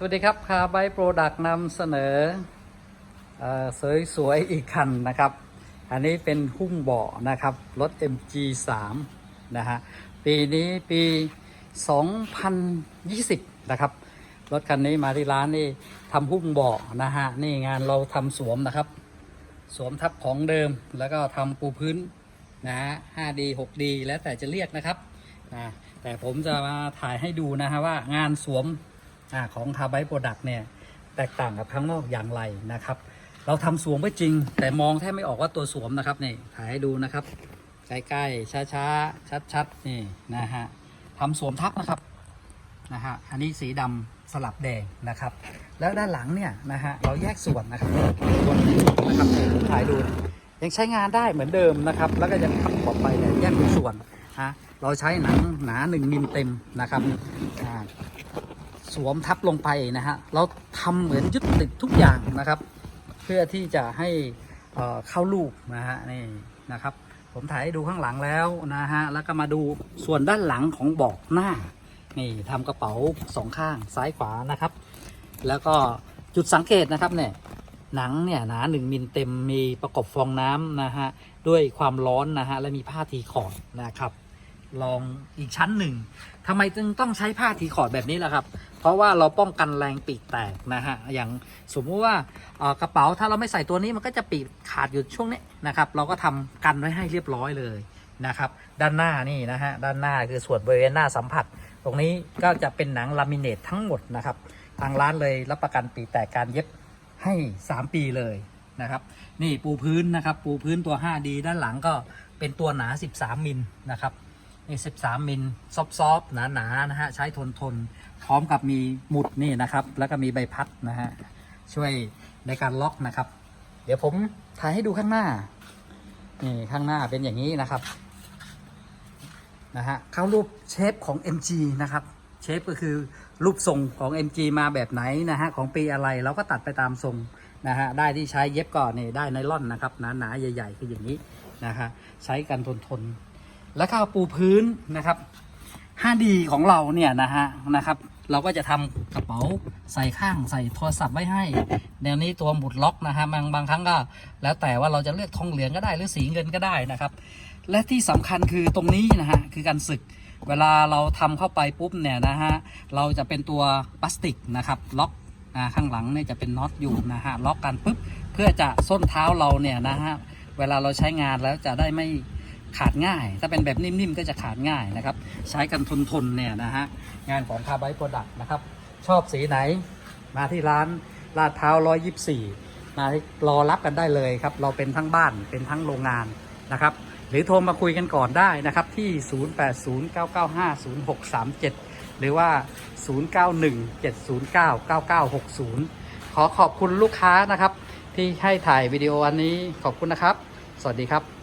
สวัสดีครับคาร์ไบโปรดักต์นำเสนอเออสวยๆอีกคันนะครับ อันนี้เป็นหุ้มเบาะนะครับ รถ MG3 นะฮะ ปีนี้ปี 2020 นะครับ รถคันนี้มาที่ร้านนี่ทำหุ้มเบาะนะฮะ นี่งานเราทำสวมนะครับ สวมทับของเดิมแล้วก็ทำปูพื้นนะฮะ 5D 6D แล้วแต่จะเรียกนะครับนะแต่ผมจะมาถ่ายให้ดูนะฮะว่างานสวม อของทาไบโปรดักต์เนี่ยแตกต่างกับข้างนอกอย่างไรนะครับ เราทำสวมไว้จริง แต่มองแทบไม่ออกว่าตัวสวมนะครับนี่ถ่ายให้ดูนะครับใกล้ๆช้าๆชัดๆนี่นะฮะทำสวมทับนะครับนะฮะอันนี้สีดำสลับแดงนะครับ แล้วด้านหลังเนี่ยนะฮะเราแยกส่วนนะครับส่วนนะครับถ่ายดูยังใช้งานได้เหมือนเดิมนะครับ แล้วก็ยังทำต่อไปเนี่ยแยกเป็นส่วนฮะเราใช้หนังหนาหนึ่งมิลเต็มนะครับ สวมทับลงไปนะฮะเราทำเหมือนยึดติดทุกอย่างนะครับ เพื่อที่จะให้เอ่อเข้าลูกนะฮะนี่นะครับ ผมถ่ายให้ดูข้างหลังแล้วนะฮะแล้วก็มาดูส่วนด้านหลังของเบอกหน้านี่ทำกระเป๋าสองข้างซ้ายขวานะครับ แล้วก็จุดสังเกตนะครับเนี่ยหนังเนี่ยหนาหนึ่งมิลเต็มมีประกบฟองน้ำนะฮะด้วยความร้อนนะฮะและมีผ้าทีคอร์ดนะครับลองอีกชั้นหนึ่งทำไมจึงต้องใช้ผ้าทีคอร์ดแบบนี้ล่ะครับ เพราะว่าเราป้องกันแรงปีกแตกนะฮะอย่างสมมุติว่ากระเป๋าถ้าเราไม่ใส่ตัวนี้มันก็จะปีกขาดอยู่ช่วงนี้นะครับเราก็ทำกันไว้ให้เรียบร้อยเลยนะครับด้านหน้านี่นะฮะด้านหน้าคือส่วนบริเวณหน้าสัมผัส ตรงนี้ก็จะเป็นหนังลามิเนตทั้งหมดนะครับทางร้านเลยรับประกันปีแตกการเย็บให้ 3 ปีเลยนะครับนี่ปูพื้นนะครับปูพื้นตัว 5D ด้านหลังก็เป็นตัวหนา 13 มิลนะครับ นี่13มิลซอฟๆหนาๆนะฮะใช้ทนทนๆพร้อมกับมีหมุดนี่นะครับ แล้วก็มีใบพัดนะฮะช่วยในการล็อกนะครับ เดี๋ยวผมถ่ายให้ดูข้างหน้านี่ข้างหน้าเป็นอย่างนี้นะครับนะฮะเข้ารูปเชฟของ MG นะครับเชฟก็คือรูปทรงของ MG มาแบบไหนนะฮะของปีอะไรเราก็ตัดไปตามทรงนะฮะได้ที่ใช้เย็บก่อนนี่ได้ไนล่อนนะครับหนาๆใหญ่ ๆ คืออย่างนี้นะฮะใช้กันทนทนๆ แล้วก็ปูพื้นนะครับ 5D ของเราเนี่ยนะฮะนะครับ เราก็จะทำกระเป๋าใส่ข้างใส่โทรศัพท์ไว้ให้แนวนี้ตัวหมุดล็อกนะฮะบางบางครั้งก็ แล้วแต่ว่าเราจะเลือกทองเหลืองก็ได้หรือสีเงินก็ได้นะครับ และที่สำคัญคือตรงนี้นะฮะคือการสึกเวลาเราทำเข้าไปปุ๊บเนี่ยนะฮะเราจะเป็นตัวพลาสติกนะครับล็อกข้างหลังเนี่ยจะเป็นน็อตอยู่นะฮะล็อกกันปุ๊บเพื่อจะส้นเท้าเราเนี่ยนะฮะเวลาเราใช้งานแล้วจะได้ไม่ ขาดง่าย ถ้าเป็นแบบนิ่มๆก็จะขาดง่ายนะครับ ใช้กันทนๆเนี่ยนะฮะ งานของคาร์ไบโปรดักต์นะครับ ชอบสีไหน มาที่ร้านลาดพร้าว124มารอรับกันได้เลยครับ เราเป็นทั้งบ้านเป็นทั้งโรงงานนะครับ หรือโทรมาคุยกันก่อนได้นะครับที่ 0809950637 หรือว่า 0917099960 ขอขอบคุณลูกค้านะครับ ที่ให้ถ่ายวิดีโออันนี้ขอบคุณนะครับ สวัสดีครับ